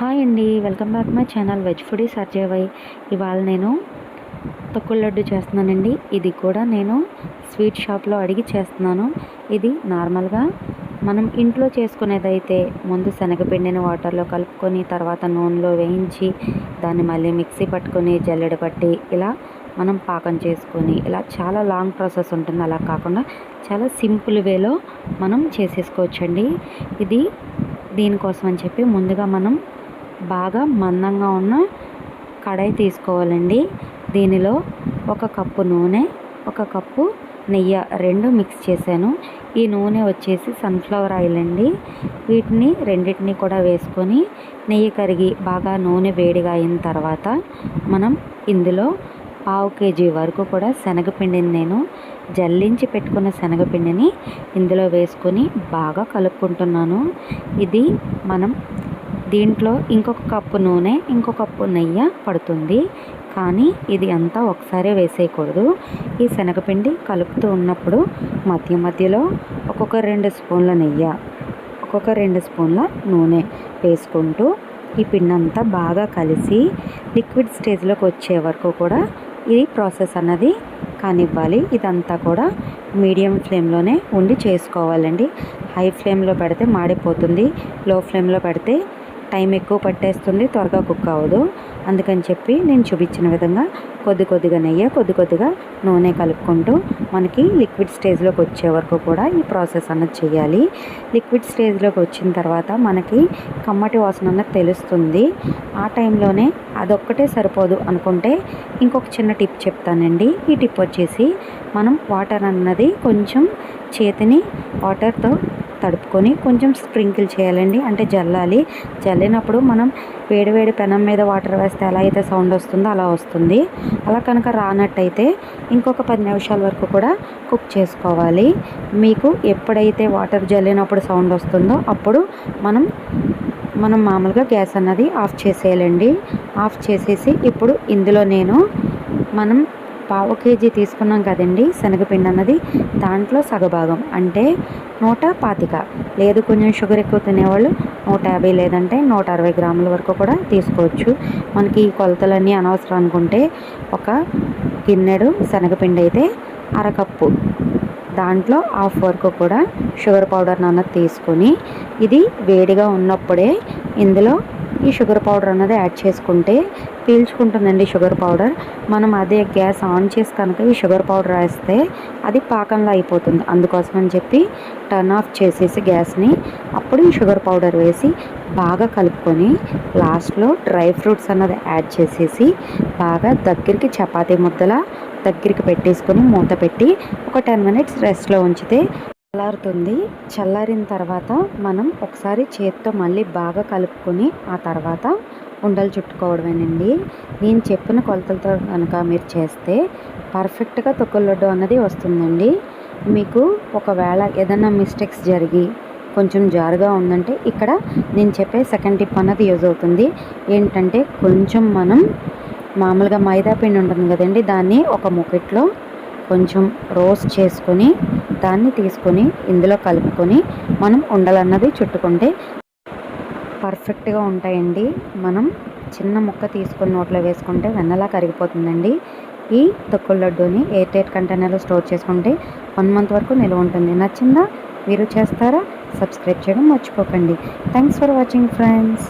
Hi అండి welcome back my channel veg foodie సర్జేవై ఇవాళ నేను తొక్కుల లడ్డు చేస్తున్నానండి. ఇది కూడా నేను స్వీట్ షాప్లో అడిగి చేస్తున్నాను. ఇది నార్మల్గా మనం ఇంట్లో చేసుకునేదైతే ముందు శనగపిండిని వాటర్లో కలుపుకొని తర్వాత నూనెలో వేయించి దాన్ని మళ్ళీ మిక్సీ పట్టుకొని జల్లెడ పట్టి ఇలా మనం పాకం చేసుకొని ఇలా చాలా లాంగ్ ప్రాసెస్ ఉంటుంది. అలా కాకుండా చాలా సింపుల్ వేలో మనం చేసేసుకోవచ్చండి. ఇది దీనికోసం అని చెప్పి ముందుగా మనం బాగా మందంగా ఉన్న కడాయి తీసుకోవాలండి. దీనిలో ఒక కప్పు నూనె ఒక కప్పు నెయ్యి రెండు మిక్స్ చేశాను. ఈ నూనె వచ్చేసి సన్ఫ్లవర్ ఆయిల్ అండి. వీటిని రెండింటిని కూడా వేసుకొని నెయ్యి కరిగి బాగా నూనె వేడిగా అయిన తర్వాత మనం ఇందులో పావు కేజీ వరకు కూడా శనగపిండిని నేను జల్లించి పెట్టుకున్న శనగపిండిని ఇందులో వేసుకొని బాగా కలుపుకుంటున్నాను. ఇది మనం దీంట్లో ఇంకొక కప్పు నూనె ఇంకొక కప్పు నెయ్యి పడుతుంది. కానీ ఇది అంతా ఒకసారి వేసేయకూడదు. ఈ శనగపిండి కలుపుతూ ఉన్నప్పుడు మధ్య మధ్యలో ఒక్కొక్క రెండు స్పూన్ల నెయ్యి ఒక్కొక్క రెండు స్పూన్ల నూనె వేసుకుంటూ ఈ పిండి అంతా బాగా కలిసి లిక్విడ్ స్టేజ్లోకి వచ్చే వరకు కూడా ఇది ప్రాసెస్ అన్నది కానివ్వాలి. ఇదంతా కూడా మీడియం ఫ్లేమ్లోనే ఉండి చేసుకోవాలండి. హై ఫ్లేమ్లో పెడితే మాడిపోతుంది. లో ఫ్లేమ్లో పెడితే టైం ఎక్కువ పట్టేస్తుంది త్వరగా కుక్ అవ్వదు. అందుకని చెప్పి నేను చూపించిన విధంగా కొద్ది కొద్దిగా నెయ్యి కొద్ది కొద్దిగా నూనె కలుపుకుంటూ మనకి లిక్విడ్ స్టేజ్లోకి వచ్చే వరకు కూడా ఈ ప్రాసెస్ అన్నది చేయాలి. లిక్విడ్ స్టేజ్లోకి వచ్చిన తర్వాత మనకి కమ్మటి వాసన అన్నది తెలుస్తుంది. ఆ టైంలోనే అదొక్కటే సరిపోదు అనుకుంటే ఇంకొక చిన్న టిప్ చెప్తానండి. ఈ టిప్ వచ్చేసి మనం వాటర్ అన్నది కొంచెం చేతిని వాటర్తో తడుపుకొని కొంచెం స్ప్రింకిల్ చేయాలండి. అంటే జల్లాలి. జల్లినప్పుడు మనం వేడివేడి పెనం మీద వాటర్ వేస్తే ఎలా అయితే సౌండ్ వస్తుందో అలా వస్తుంది. అలా కనుక రానట్టయితే ఇంకొక పది నిమిషాల వరకు కూడా కుక్ చేసుకోవాలి. మీకు ఎప్పుడైతే వాటర్ జల్లినప్పుడు సౌండ్ వస్తుందో అప్పుడు మనం మనం మామూలుగా గ్యాస్ అన్నది ఆఫ్ చేసేయాలండి. ఆఫ్ చేసేసి ఇప్పుడు ఇందులో నేను మనం పావు కేజీ తీసుకున్నాం కదండి శనగపిండి అన్నది దాంట్లో సగభాగం అంటే నూట పాతిక. లేదు కొంచెం షుగర్ ఎక్కువ తినేవాళ్ళు నూట యాభై లేదంటే నూట అరవై గ్రాముల వరకు కూడా తీసుకోవచ్చు. మనకి ఈ కొలతలన్నీ అనవసరం అనుకుంటే ఒక గిన్నెడు శనగపిండి అయితే అరకప్పు. దాంట్లో హాఫ్ వరకు కూడా షుగర్ పౌడర్ అన్నది తీసుకొని ఇది వేడిగా ఉన్నప్పుడే ఇందులో ఈ షుగర్ పౌడర్ అన్నది యాడ్ చేసుకుంటే పీల్చుకుంటుందండి షుగర్ పౌడర్ మనం అదే గ్యాస్ ఆన్ చేసి కనుక ఈ షుగర్ పౌడర్ వేస్తే అది పాకంలో అయిపోతుంది. అందుకోసం అని చెప్పి టర్న్ ఆఫ్ చేసేసి గ్యాస్ని అప్పుడు ఈ షుగర్ పౌడర్ వేసి బాగా కలుపుకొని లాస్ట్లో డ్రై ఫ్రూట్స్ అన్నది యాడ్ చేసేసి బాగా దగ్గరికి చపాతీ ముద్దల దగ్గరికి పెట్టేసుకొని మూత పెట్టి ఒక టెన్ మినిట్స్ రెస్ట్లో ఉంచితే చల్లారుతుంది. చల్లారిన తర్వాత మనం ఒకసారి చేత్తో మళ్ళీ బాగా కలుపుకొని ఆ తర్వాత ఉండలు చుట్టుకోవడమేనండి. నేను చెప్పిన కొలతలతో కనుక మీరు చేస్తే పర్ఫెక్ట్గా తొక్కుల లడ్డు అన్నది వస్తుందండి. మీకు ఒకవేళ ఏదైనా మిస్టేక్స్ జరిగి కొంచెం జారుగా ఉందంటే ఇక్కడ నేను చెప్పే సెకండ్ టిప్ అన్నది యూజ్ అవుతుంది. ఏంటంటే కొంచెం మనం మామూలుగా మైదా పిండి ఉంటుంది కదండి దాన్ని ఒక ముకెట్లో కొంచెం రోస్ట్ చేసుకొని దాన్ని తీసుకొని ఇందులో కలుపుకొని మనం ఉండలన్నది చుట్టుకుంటే పర్ఫెక్ట్గా ఉంటాయండి. మనం చిన్న ముక్క తీసుకొని నోట్లో వేసుకుంటే వెన్నలా కరిగిపోతుందండి. ఈ తొక్కుల లడ్డూని ఎయిర్ టైట్ కంటైనర్లో స్టోర్ చేసుకుంటే వన్ మంత్ వరకు నిల్వ ఉంటుంది. నచ్చిందా? మీరు చేస్తారా? సబ్స్క్రైబ్ చేయడం మర్చిపోకండి. Thanks for watching friends.